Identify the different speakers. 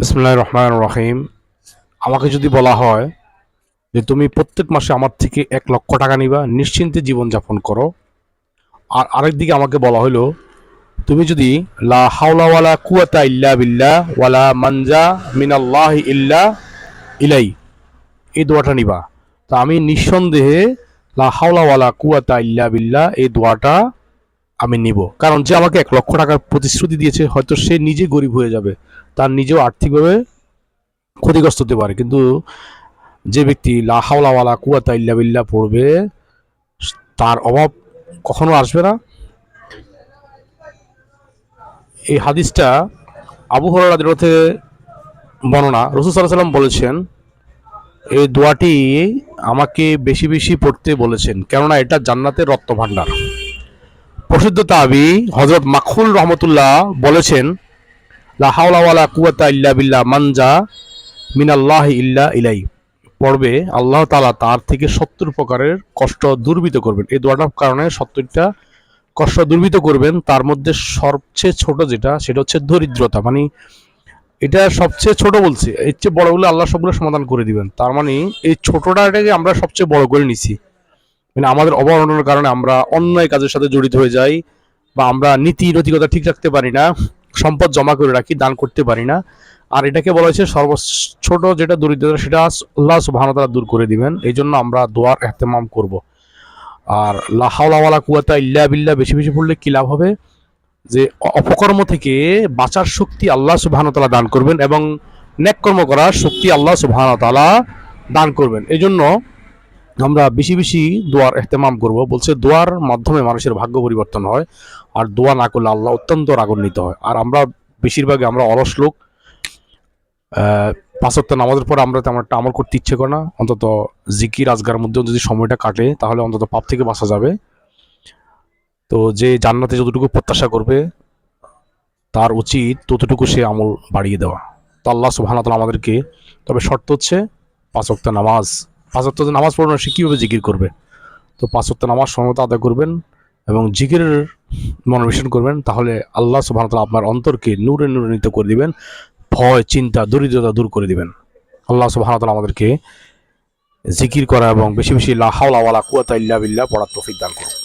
Speaker 1: বিসমুল্লাহ রহমান রহিম। আমাকে যদি বলা হয় যে তুমি প্রত্যেক মাসে আমার থেকে এক লক্ষ টাকা নিবা, নিশ্চিন্তে জীবনযাপন করো। আর আরেকদিকে আমাকে বলা হলো, তুমি যদি লা হাওলা ওয়ালা কুয়াতা ইল্লা বিল্লাহ ওয়ালা মানজা মিনাল্লাহ ইল্লা ইলাই এই দোয়াটা নিবা। তা আমি নিঃসন্দেহে লা হাওলা ওয়ালা কুয়াতা ইল্লা বিল্লাহ এই দোয়াটা আমি নিব। কারণ যে আমাকে এক লক্ষ টাকার প্রতিশ্রুতি দিয়েছে, হয়তো সে নিজে গরিব হয়ে যাবে। তার নিজেও আর্থিকভাবে ক্ষতিগ্রস্ত হতে পারে। কিন্তু যে ব্যক্তি লা হাওলা ওয়ালা কুয়াতা ইল্লা বিল্লাহ পড়বে, তার অভাব কখনো আসবে না। এই হাদিসটা আবু হরারা থেকে বর্ণনা। রসুল সাল্লাম বলেছেন এই দোয়াটি আমাকে বেশি বেশি পড়তে বলেছেন, কেননা এটা জান্নাতের রত্ন ভাণ্ডার প্রসিদ্ধ তাবি হজরত মাখুল রহমতুল্লাহ বলেছেন লা হাওলা ওয়ালা কুয়াতা ইল্লা বিল্লাহ মানজা মিনাল্লাহ ইল্লা ইলাই পড়বে, আল্লাহ তালা তার থেকে সত্তর প্রকারের কষ্ট দূরবিত করবেন। এই দোয়াটার কারণে সত্তরটা কষ্ট দূরবিত করবেন, তার মধ্যে সবচেয়ে ছোট যেটা, সেটা হচ্ছে দরিদ্রতা। মানে এটা সবচেয়ে ছোট বলছে, এর চেয়ে বড়গুলো আল্লাহ সবগুলো সমাধান করে দিবেন। তার মানে এই ছোটটাকে আমরা সবচেয়ে বড় করে নিছি। মানে আমাদের অবমাননার কারণে আমরা অন্যায় কাজের সাথে জড়িত হয়ে যাই, বা আমরা নীতি নৈতিকতা ঠিক রাখতে পারি না। সম্পদ জমা করে রাখি, দান করতে পারি না। আর এটাকে বলা হয়েছে সর্ব যেটা দরিদ্রতা, সেটা আল্লাহ সুবহানাহু দূর করে দিবেন। এই জন্য আমরা দোয়ার এহতেমাম করব। আর লাহাওয়ালা কুয়াতা ইল্লা বিল্লাহ, বেশি বেশি পড়লে কি লাভ হবে? যে অপকর্ম থেকে বাঁচার শক্তি আল্লাহ সুবহানাহু তাআলা দান করবেন এবং নেক কর্ম করার শক্তি আল্লাহ সুবহানাহু তাআলা দান করবেন। এই জন্য আমরা বেশি বেশি দোয়ার এহতেমাম করব। বলছে দোয়ার মাধ্যমে মানুষের ভাগ্য পরিবর্তন হয় আর দোয়া না করলে আল্লাহ অত্যন্ত রাগান্বিত হয়। আর আমরা বেশিরভাগ আমরা অলস লোক। আহ, পাঁচ ওয়াক্ত নামাজের পর আমরা তেমন একটা আমল করতে ইচ্ছে করে না। অন্তত জিকি রাজগার মধ্যেও যদি সময়টা কাটে তাহলে অন্তত পাপ থেকে বাঁচা যাবে। তো যে জান্নাতে যতটুকু প্রত্যাশা করবে তার উচিত ততটুকু সে আমল বাড়িয়ে দেওয়া। তো আল্লাহ তাআলা আমাদেরকে তবে শর্ত হচ্ছে পাঁচ ওয়াক্ত নামাজ পাঁচ ওয়াক্ত নামাজ পড়বে না সে কীভাবে জিকির করবে? তো পাঁচ ওয়াক্ত নামাজ সময়মতো আদায় করবেন এবং জিকিরের মনোবেশন করবেন, তাহলে আল্লাহ ওয়া আপনার অন্তরকে নূরে নূরে নূরান্বিত করে দিবেন, ভয়, চিন্তা, দরিদ্রতা দূর করে দিবেন। আল্লাহ সব ওয়া আমাদেরকে জিকির করা এবং বেশি বেশি লাহাওয়ালা কুয়াতা ইল্লা বিল্লা পড়ার তৌফিক দান করুন।